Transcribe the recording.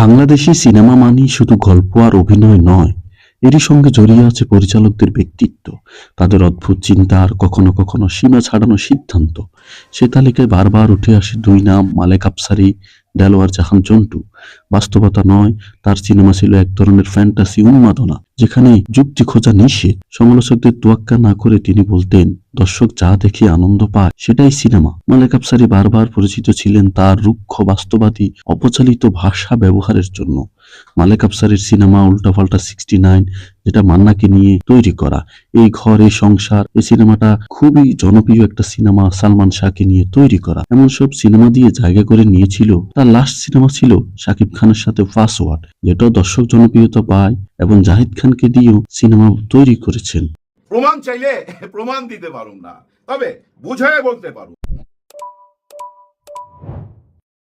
Bangladeshi cinema মানেই শুধু গল্প আর অভিনয় নয়, এরই সঙ্গে জড়িয়ে আছে পরিচালকদের ব্যক্তিত্ব। তাদের অদ্ভুত চিন্তা আর কখনো কখনো সীমা ছাড়ানো সিদ্ধান্ত। সে তালিকায় বারবার উঠে আসে দুই নাম, মালেক আফসারি দেলোয়ার জাহান চন্টু বাস্তবতা নয়, তার সিনেমা ছিল এক ধরনের ফ্যান্টাসি উন্মাদনা, যেখানে যুক্তি খোঁজা নিষেধ। সমালোচকদের তোয়াক্কা না করে তিনি বলতেন, দর্শক যা দেখে আনন্দ পায়, সেটাই সিনেমা। মালেক আফসারি বারবার পরিচিত ছিলেন তার রুক্ষ বাস্তবাদী, অপচালিত ভাষা ব্যবহারের জন্য। মালেক আফসারির সিনেমা উল্টাপাল্টা সিক্সটি যেটা মান্নাকে নিয়ে তৈরি করা। এই ঘর এই সংসার, এই সিনেমাটা খুবই জনপ্রিয় একটা সিনেমা সালমান শাহকে নিয়ে তৈরি করা। এমন সব সিনেমা দিয়ে জায়গা করে নিয়েছিল, তার লাস্ট সিনেমা ছিল শাকিব খানের সাথে ফার্স্ট ওয়ার্ড যেটাও দর্শক জনপ্রিয়তা পায় এবং জাহিদ খানকে দিয়েও সিনেমা তৈরি করেছেন। প্রমাণ চাইলে, প্রমাণ দিতে পারুম না, তবে বুঝায় বলতে পারুম।